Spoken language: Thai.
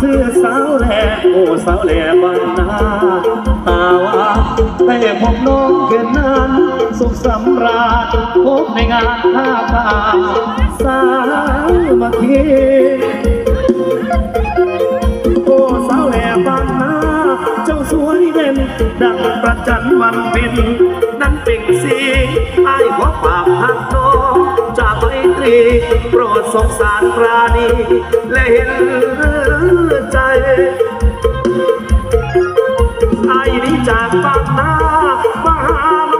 เสือสาวแหล่โอ้สาวแหล่บ้านนาตาวาแต่พบน้องเกินนั้นสุขสำราญพบในงานท่าตาสาวมัคคีโอ้สาวแหล่บางนาเจ้าสวยเด่นดังประจันวันเป็น นั้นเป็นสีไอ้ายขอฝากหักน้องจากไมตรีโปรดสงสารปราณีและเห็น ไอ้นี่จากปากนามาหา